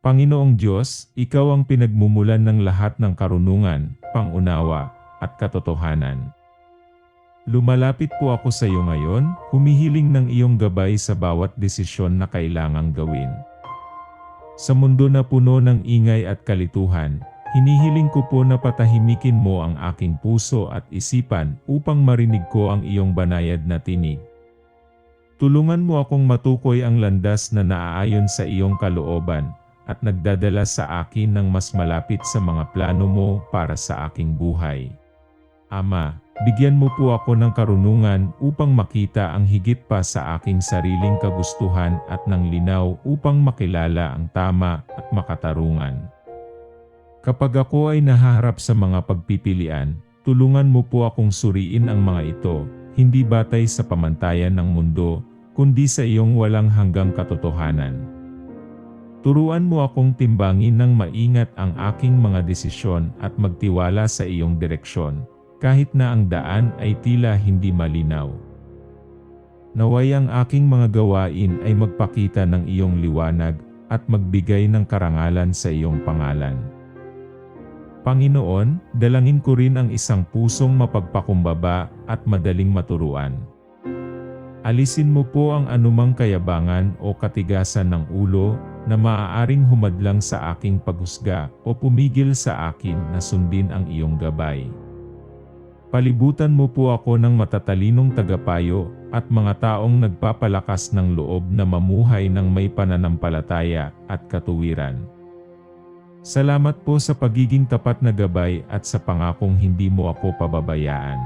Panginoong Diyos, Ikaw ang pinagmumulan ng lahat ng karunungan, pangunawa, at katotohanan. Lumalapit po ako sa iyo ngayon, humihiling ng iyong gabay sa bawat desisyon na kailangang gawin. Sa mundo na puno ng ingay at kalituhan, hinihiling ko po na patahimikin mo ang aking puso at isipan upang marinig ko ang iyong banayad na tinig. Tulungan mo akong matukoy ang landas na naaayon sa iyong kalooban at nagdadala sa akin ng mas malapit sa mga plano mo para sa aking buhay. Ama, bigyan mo po ako ng karunungan upang makita ang higit pa sa aking sariling kagustuhan at ng linaw upang makilala ang tama at makatarungan. Kapag ako ay nahaharap sa mga pagpipilian, tulungan mo po akong suriin ang mga ito, hindi batay sa pamantayan ng mundo, kundi sa iyong walang hanggang katotohanan. Turuan mo akong timbangin ng maingat ang aking mga desisyon at magtiwala sa iyong direksyon, kahit na ang daan ay tila hindi malinaw. Naway ang aking mga gawain ay magpakita ng iyong liwanag at magbigay ng karangalan sa iyong pangalan. Panginoon, dalangin ko rin ang isang pusong mapagpakumbaba at madaling maturuan. Alisin mo po ang anumang kayabangan o katigasan ng ulo na maaaring humadlang sa aking paghusga o pumigil sa akin na sundin ang iyong gabay. Palibutan mo po ako ng matatalinong tagapayo at mga taong nagpapalakas ng loob na mamuhay ng may pananampalataya at katuwiran. Salamat po sa pagiging tapat na gabay at sa pangakong hindi mo ako pababayaan.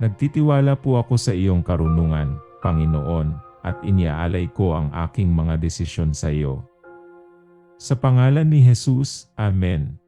Nagtitiwala po ako sa iyong karunungan, Panginoon, at iniaalay ko ang aking mga desisyon sa iyo. Sa pangalan ni Jesus, Amen.